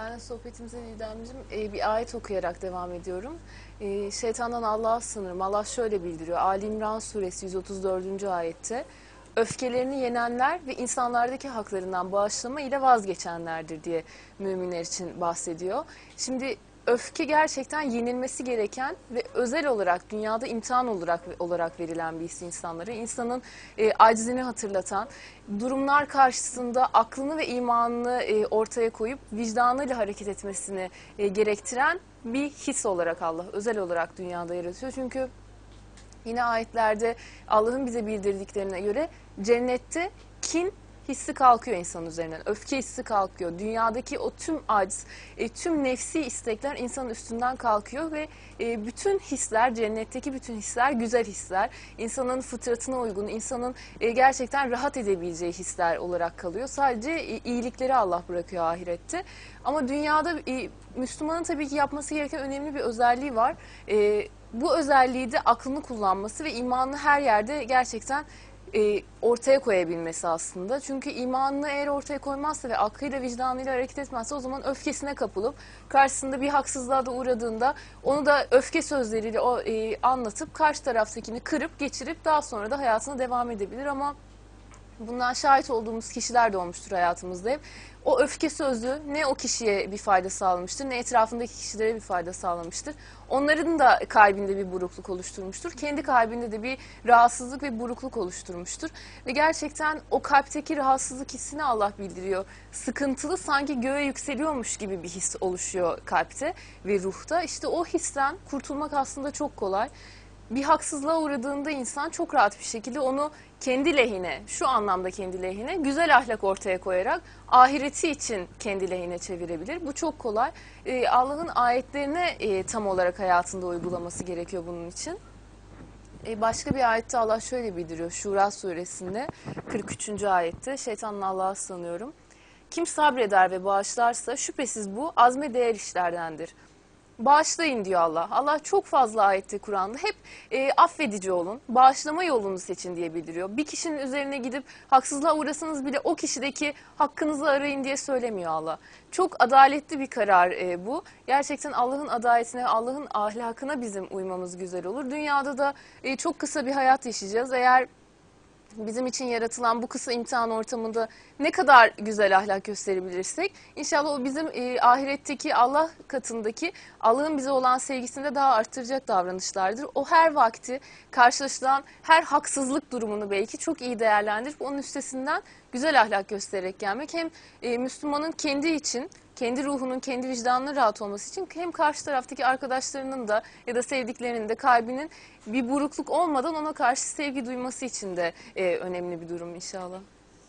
Ben sohbetimize Didemciğim e, bir ayet okuyarak devam ediyorum. E, şeytandan Allah'a sınırım. Allah şöyle bildiriyor. Ali İmran suresi 134. ayette. Öfkelerini yenenler ve insanlardaki haklarından bağışlama ile vazgeçenlerdir diye müminler için bahsediyor. Şimdi öfke gerçekten yenilmesi gereken ve özel olarak dünyada imtihan olarak olarak verilen bir his insanlara. İnsanın e, acizini hatırlatan, durumlar karşısında aklını ve imanını e, ortaya koyup vicdanıyla hareket etmesini e, gerektiren bir his olarak Allah özel olarak dünyada yaratıyor. Çünkü yine ayetlerde Allah'ın bize bildirdiklerine göre cennette kin hissi kalkıyor insanın üzerinden. Öfke hissi kalkıyor. Dünyadaki o tüm aciz, e, tüm nefsi istekler insanın üstünden kalkıyor ve e, bütün hisler, cennetteki bütün hisler güzel hisler. İnsanın fıtratına uygun, insanın e, gerçekten rahat edebileceği hisler olarak kalıyor. Sadece e, iyilikleri Allah bırakıyor ahirette. Ama dünyada e, Müslümanın tabii ki yapması gereken önemli bir özelliği var. E, bu özelliği de aklını kullanması ve imanını her yerde gerçekten e, ortaya koyabilmesi aslında. Çünkü imanını eğer ortaya koymazsa ve aklıyla vicdanıyla hareket etmezse o zaman öfkesine kapılıp karşısında bir haksızlığa da uğradığında onu da öfke sözleriyle o, e, anlatıp karşı taraftakini kırıp geçirip daha sonra da hayatına devam edebilir ama bundan şahit olduğumuz kişiler de olmuştur hayatımızda hep. O öfke sözü ne o kişiye bir fayda sağlamıştır ne etrafındaki kişilere bir fayda sağlamıştır. Onların da kalbinde bir burukluk oluşturmuştur. Kendi kalbinde de bir rahatsızlık ve burukluk oluşturmuştur. Ve gerçekten o kalpteki rahatsızlık hissini Allah bildiriyor. Sıkıntılı sanki göğe yükseliyormuş gibi bir his oluşuyor kalpte ve ruhta. İşte o histen kurtulmak aslında çok kolay bir haksızlığa uğradığında insan çok rahat bir şekilde onu kendi lehine, şu anlamda kendi lehine güzel ahlak ortaya koyarak ahireti için kendi lehine çevirebilir. Bu çok kolay. Ee, Allah'ın ayetlerine e, tam olarak hayatında uygulaması gerekiyor bunun için. E, başka bir ayette Allah şöyle bildiriyor. Şura suresinde 43. ayette şeytanla Allah'a sığınıyorum. Kim sabreder ve bağışlarsa şüphesiz bu azme değer işlerdendir. Bağışlayın diyor Allah. Allah çok fazla ayette Kur'an'da hep e, affedici olun, bağışlama yolunu seçin diye bildiriyor. Bir kişinin üzerine gidip haksızlığa uğrasanız bile o kişideki hakkınızı arayın diye söylemiyor Allah. Çok adaletli bir karar e, bu. Gerçekten Allah'ın adaletine, Allah'ın ahlakına bizim uymamız güzel olur. Dünyada da e, çok kısa bir hayat yaşayacağız. Eğer bizim için yaratılan bu kısa imtihan ortamında ne kadar güzel ahlak gösterebilirsek inşallah o bizim e, ahiretteki Allah katındaki Allah'ın bize olan sevgisinde daha arttıracak davranışlardır. O her vakti karşılaşılan her haksızlık durumunu belki çok iyi değerlendirip onun üstesinden güzel ahlak göstererek gelmek hem e, Müslümanın kendi için kendi ruhunun, kendi vicdanının rahat olması için hem karşı taraftaki arkadaşlarının da ya da sevdiklerinin de kalbinin bir burukluk olmadan ona karşı sevgi duyması için de e, önemli bir durum inşallah.